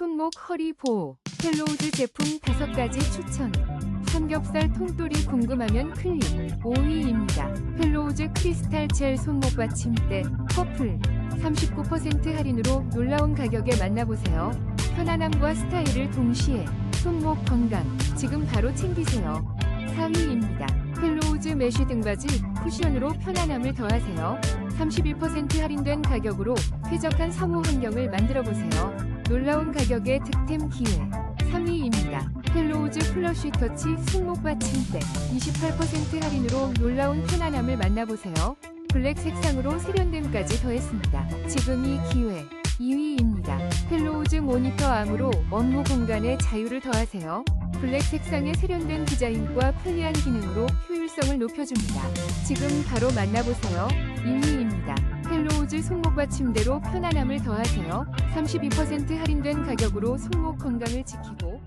손목 허리 보호, 펠로우즈 제품 5가지 추천. 삼겹살 통돌이 궁금하면 클릭 5위입니다. 펠로우즈 크리스탈 젤 손목 받침대 퍼플 39% 할인으로 놀라운 가격에 만나보세요. 편안함과 스타일을 동시에 손목 건강 지금 바로 챙기세요. 4위입니다. 펠로우즈 메쉬 등받이 쿠션으로 편안함을 더하세요. 31% 할인된 가격으로 쾌적한 사무 환경을 만들어 보세요. 놀라운 가격의 득템 기회. 3위입니다. 펠로우즈 플러쉬 터치 손목 받침대 28% 할인으로 놀라운 편안함을 만나보세요. 블랙 색상으로 세련됨까지 더했습니다. 지금 이 기회. 2위입니다. 펠로우즈 모니터 암으로 업무 공간에 자유를 더하세요. 블랙 색상의 세련된 디자인과 편리한 기능으로 효율성을 높여줍니다. 지금 바로 만나보세요. 1위입니다. 펠로우즈 손목 받침대로 편안함을 더하세요. 32% 할인된 가격으로 손목 건강을 지키고